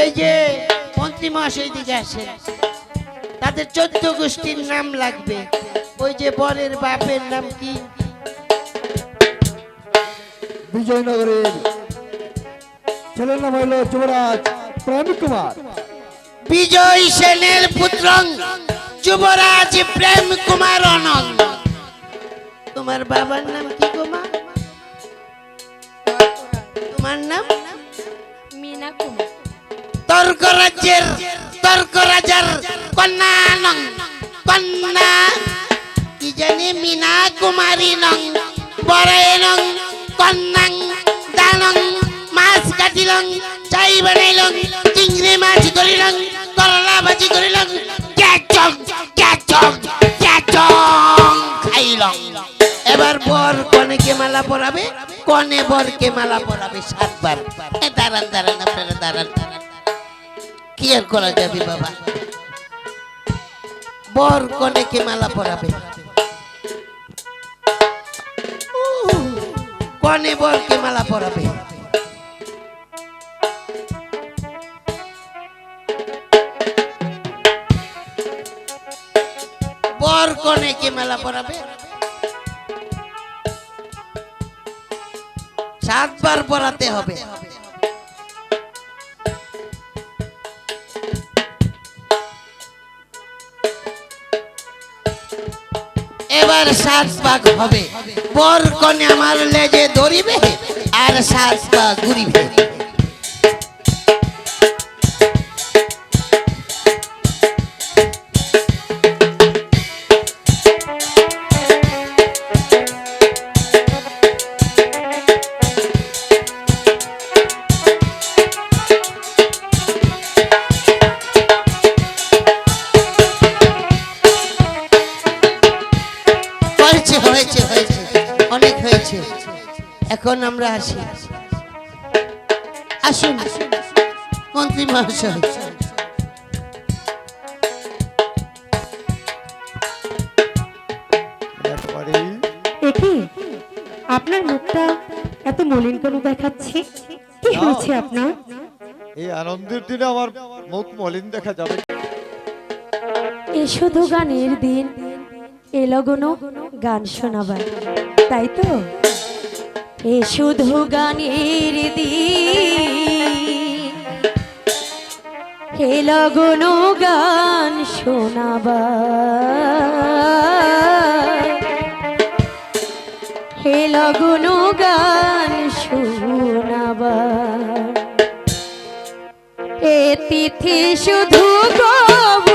এই যে মন্ত্রী মহাশয় দিকে আসেন। তাদের চোদ্দ গোষ্ঠীর নাম লাগবে। ওই যে বরের বাপের নাম কি? বিজয়নগরের ছেলের নাম হইল যুবরাজ প্রেম কুমার। বিজয় সেনের পুত্র যুবরাজ প্রেম কুমার অনন্ত তোমার বাবার নাম কি কুমার তোমার নাম? মিনা কুমার। তর্ক রাজ্যের তর্ক রাজার কন্যা নং, কন্যা। কি জানি মিনা কুমারী নং বড়াই নং, কন্যাং দানং মাছ কাটিলং চাই বানাইলং চিংড়ি মাছ ধরিলং করলা ভাজি করিলং ক্যাচং ক্যাচং ক্যাচং খাইলং এবার বর কনেকে মালা পরাবে? কনে বরকে মালা পরাবে সাতবার। দাঁড়ান দাঁড়ান, আপনারা দাঁড়ান দাঁড়ান। কি করা যাবে বাবা। বর কনেকে মালা পরাবে। কনে বরকে মালা পরাবে। বর কনেকে মালা পরাবে। সাতবার পরাতে হবে। এবার সাত পাক হবে। বর কনে আমার লেজে ধরিবে আর সাত পাক ঘুরিবে। আমরা আসি আসুন মন্ত্রী মহাশয়। আপনার মুখটা এত মলিন কেন দেখাচ্ছে? কি হয়েছে আপনার? এই আনন্দের দিনে আমার মুখ মলিন দেখা যাবে। এ শুধু গানের দিন এ লগন গান শোনাবার। তাই তো? এ শুধু গানের দিন। হে লগন গান শোনাবার হে লগন গান শোনাবার এ তিথি শুধু গো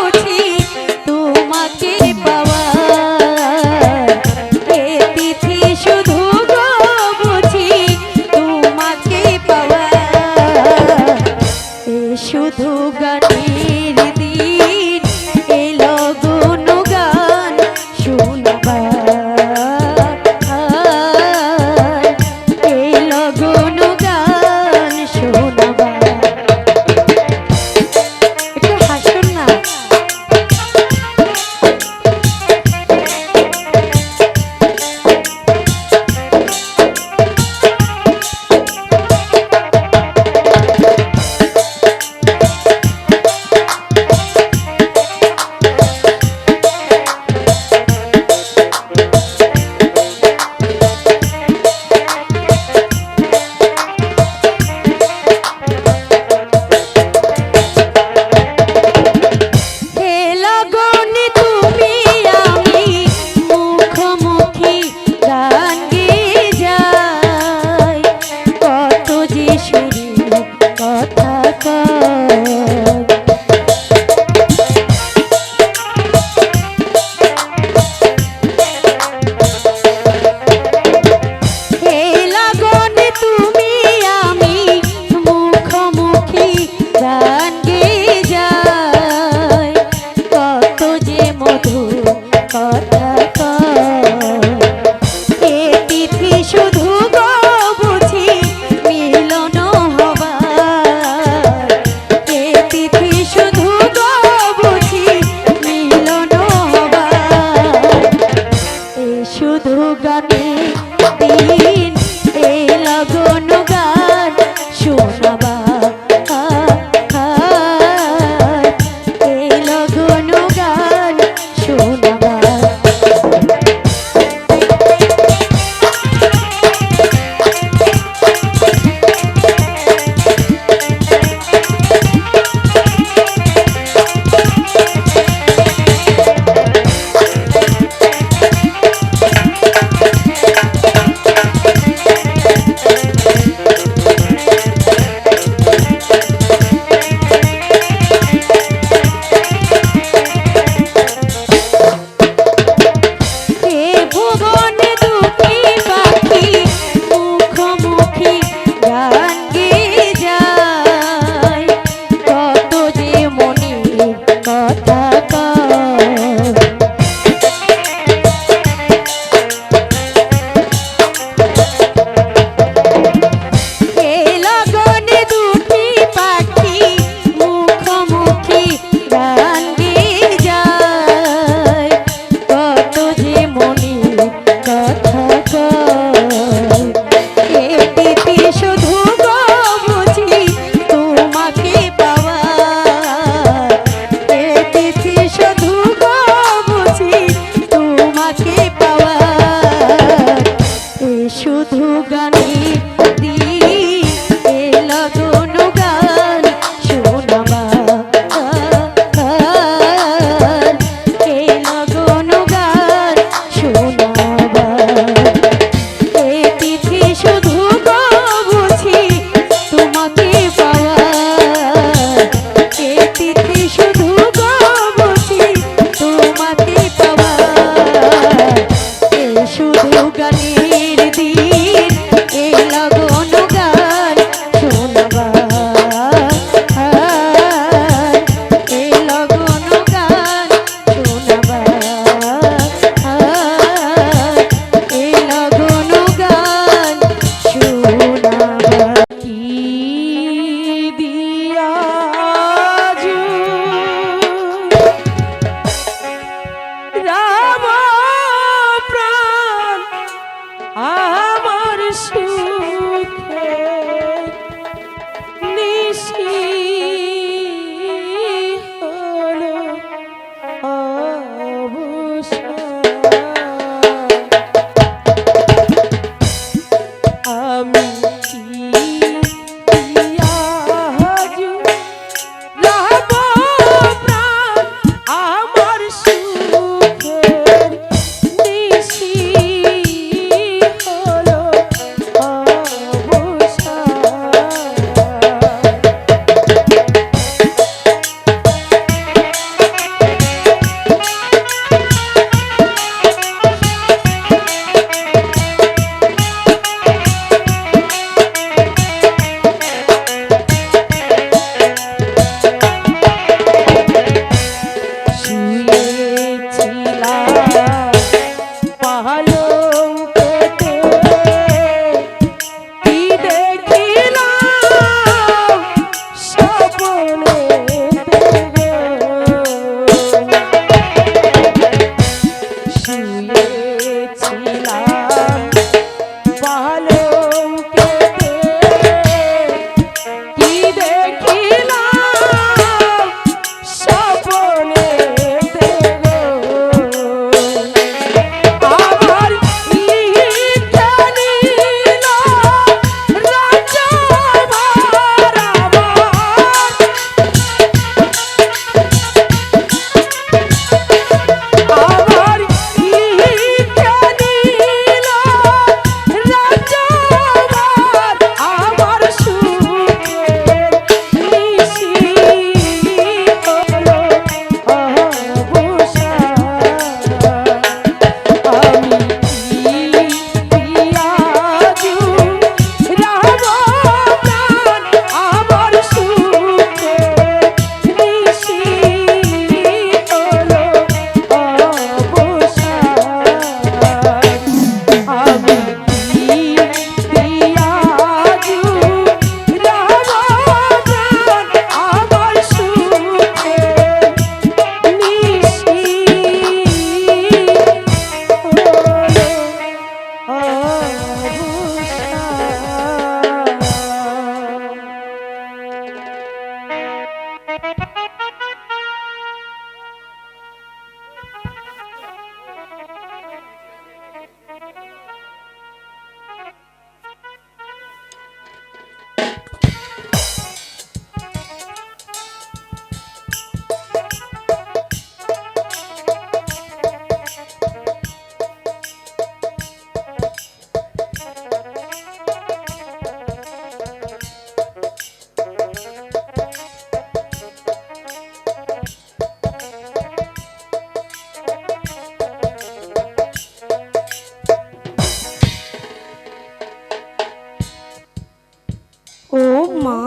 মা,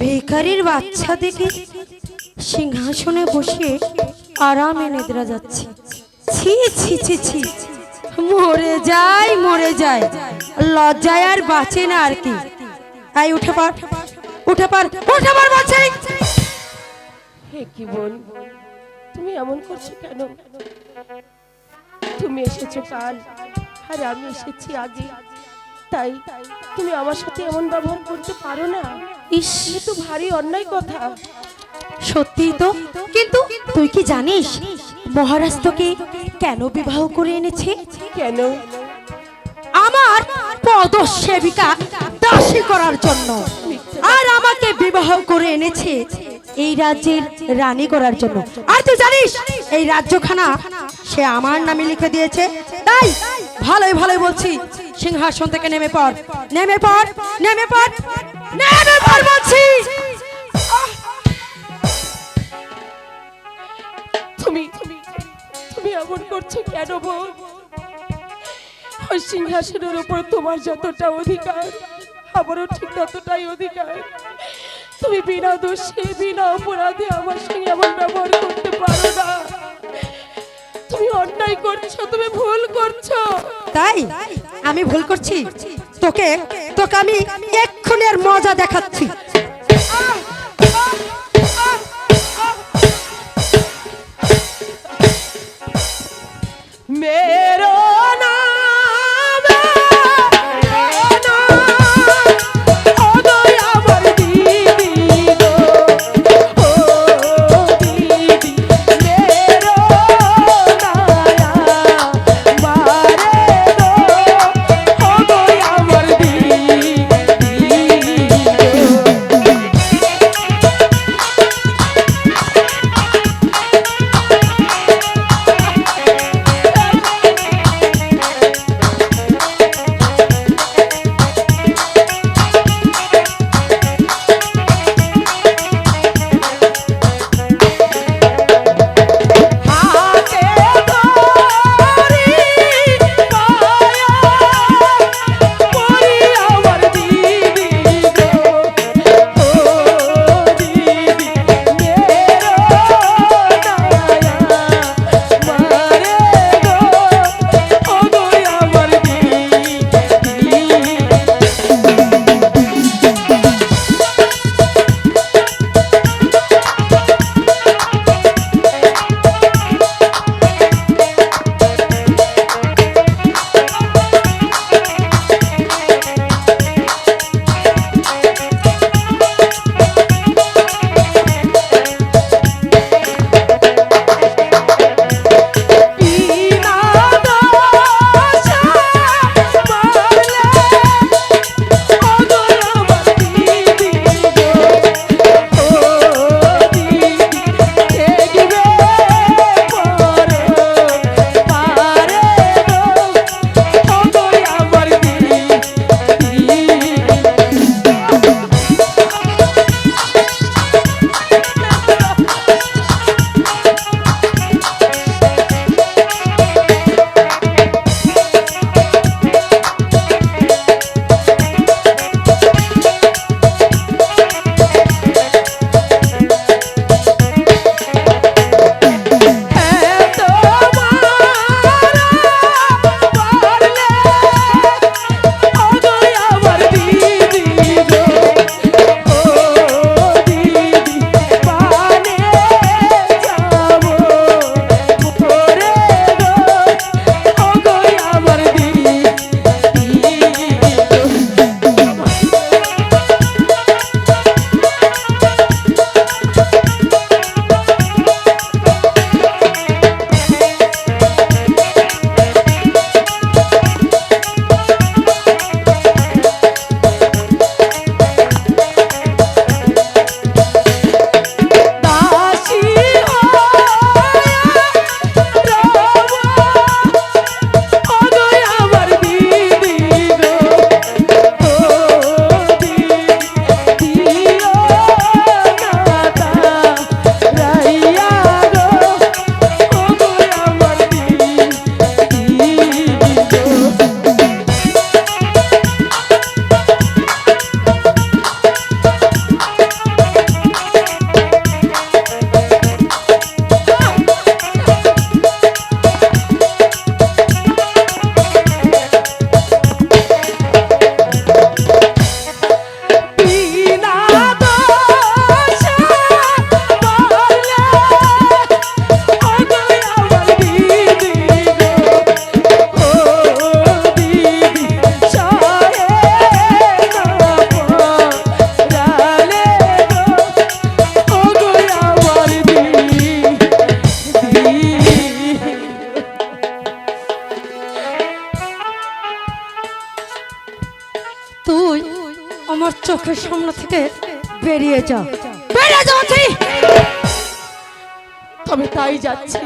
ভিখারির বাচ্চা দেখে সিংহাসনে বসে আরামে নিদ্রা যাচ্ছে। ছি ছি ছি ছি, মরে যায় মরে যায় লজ্জায় আর বাঁচে না আর কি। তাই উঠে পার উঠে পার উঠে পার বলছি। হে কি বল তুমি এমন করছ কেন? তুমি এসেছ কাল, আর আমি এসেছি আগে। তাই তুমি আমার সাথে এমন ব্যবহার করতে পারো না। ইস। তো ভারী অন্যায় কথা। সত্যি তো। কিন্তু তুই কি জানিস মহারাজ তোকে কেন বিবাহ করে এনেছে? কেন? আমার পদসেবিকা দাসী করার জন্য। আর আমাকে বিবাহ করে এনেছে এই রাজ্যের রানী করার জন্য। আর তুই জানিস এই রাজ্যখানা সে আমার নামে লিখে দিয়েছে। তাই ভালোই ভালোই বলছি সিংহাসন থেকে নেমে পড়। নেমে পড়। নেমে পড় নেমে পড় বলছি। তুমি তুমি তুমি এমন করছ কেন বল? ওই সিংহাসনের উপর তোমার যতটা অধিকার আমারও ঠিক ততটাই অধিকার। তুমি বিনা দোষে বিনা অপরাধে আমার সঙ্গে এমন ব্যবহার করতে পারো না। তুমি অন্যায় করছ তুমি ভুল করছ। তাই? আমি ভুল করছি? তোকে তোকে আমি এক্ষুনি আর মজা দেখাচ্ছি। মেরো তুই আমার চোখের সামনে থেকে বেরিয়ে যা। বেরিয়ে যা বলছি। তবে তাই যাচ্ছি।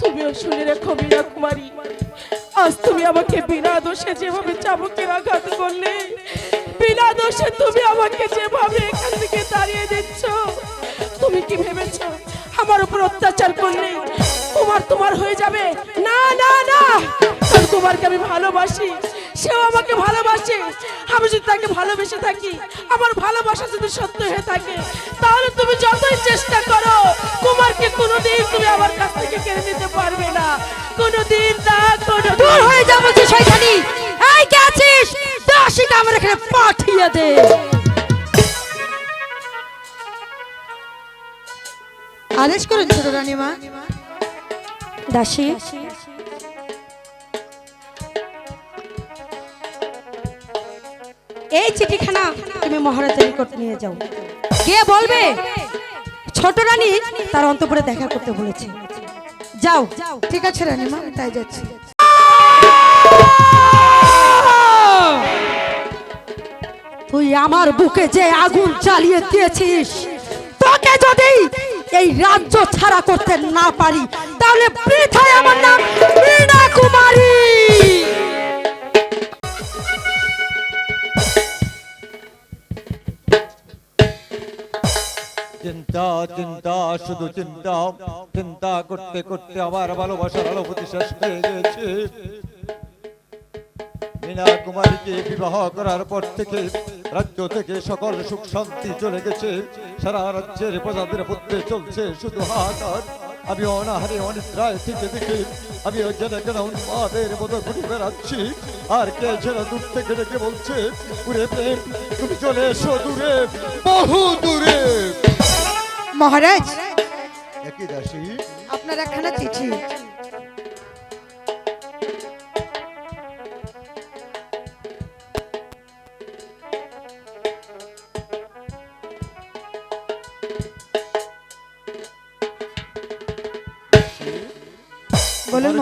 তুমিও শুনে রেখো মীনা কুমারী। আজ তুমি আমাকে বিনা দোষে যেভাবে চাবুকের আঘাত করলে, বিনা দোষে তুমি আমাকে যেভাবে এখান থেকে তাড়িয়ে দিচ্ছ, তুমি কি ভেবেছ আমার উপর অত্যাচার করলে তোমার তোমার হয়ে যাবে? না না না। তোমারকে আমি ভালোবাসি। সেও আমাকে ভালোবাসে। আমি যদি তাকে ভালোবেসে থাকি আমার ভালোবাসা যদি সত্য হয়ে থাকে তাহলে তুমি যতই চেষ্টা করো কুমারকে কোনোদিন তুমি আমার কাছ থেকে কেড়ে নিতে পারবে না। কোনোদিন না কোনো দূর হয়ে যা যে শয়তানি। এই কে আছিস? দাসীকে আমার এখানে পাঠিয়ে দে। আদেশ করুন ছোট রানীমা। দাসী এই চিঠিখানা তুমি মহারাজের নিকট নিয়ে যাও। কে বলবে ছোট রানী তার অন্তপুরে দেখা করতে বলেছে। যাও। ঠিক আছে রানীমা আমি তাই যাচ্ছি। তুই আমার বুকে যে আগুন জ্বালিয়ে দিয়েছিস তোকে যদি এই রাজ্য ছাড়া করতে না পারি তাহলে বৃথায় আমার নাম মীনা কুমারী চিন্তা চিন্তা, শুধু চিন্তা। চিন্তা করতে করতে আমার ভালোবাসার আলো শেষ হয়ে গেছে। মীনা কুমারীকে বিবাহ করার পর থেকে রাজ্য থেকে সকল সুখ শান্তি চলে গেছে। সারা রাজ্যের প্রজাদের মধ্যে চলছে শুধু হাহাকার আমি অনাহারে, অনিদ্রায় থেকে থেকে আমি কেন উন্মাদের মতো ঘুরে বেড়াচ্ছি। আর কে যেন দূর থেকে ডেকে বলছে, উড়ে প্রেম, তুমি চলে এসো দূরে, বহু দূরে। মহারাজ। আপনার একখানা চিঠি।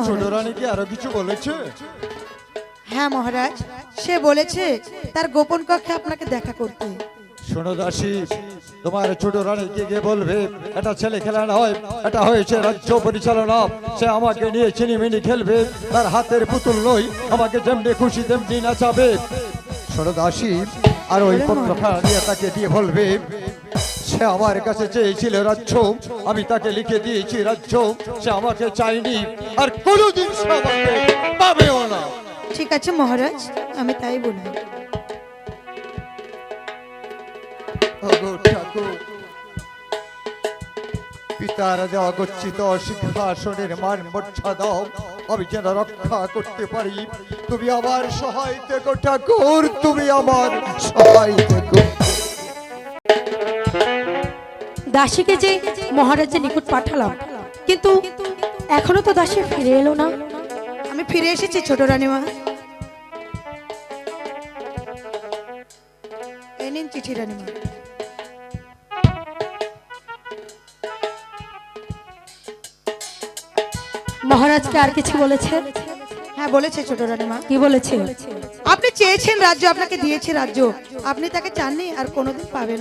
ছোট রানী কি আরও কিছু বলেছে? হ্যাঁ মহারাজ সে বলেছে তার গোপন কক্ষে আপনাকে দেখা করতে। শোনো দাসী তোমার ছোট রানীকে গিয়ে বলবে এটা ছেলে খেলা নয় এটা হয়েছে রাজ্য পরিচালনা। সে আমাকে নিয়ে চিনিমিনি খেলবে তার হাতের পুতুল নই আমাকে যেমনি খুশি তেমনি নাচাবে। শোনো দাসী আর ওই পত্রখানা নিয়ে তাকে দিয়ে বলবে সে আমার কাছে চেয়েছিল রাজ্য আমি তাকে লিখে দিয়েছি রাজ্য সে আমাকে চাইনি আর কোনোদিন সে আমাকে পাবেও না। ঠিক আছে মহারাজ আমি তাই বলি। পিতার দেওয়া গচ্ছিত সিংহাসনের মান মর্যাদা আমি যেন রক্ষা করতে পারি। তুমি আমার সহায় থেকো ঠাকুর তুমি আমার সহায় থেকো। দাসীকে যে মহারাজের নিকট পাঠালাম কিন্তু এখনও তো দাসী ফিরে এলো না। আমি ফিরে এসেছি ছোট রানীমা। এই নিন চিঠি রানীমা। মহারাজকে আর কিছু বলেছে? হ্যাঁ বলেছে ছোট রানীমা। কি বলেছে? আপনি চেয়েছেন রাজ্য আপনাকে দিয়েছে রাজ্য। আপনি তাকে চাননি আর কোনোদিন পাবেন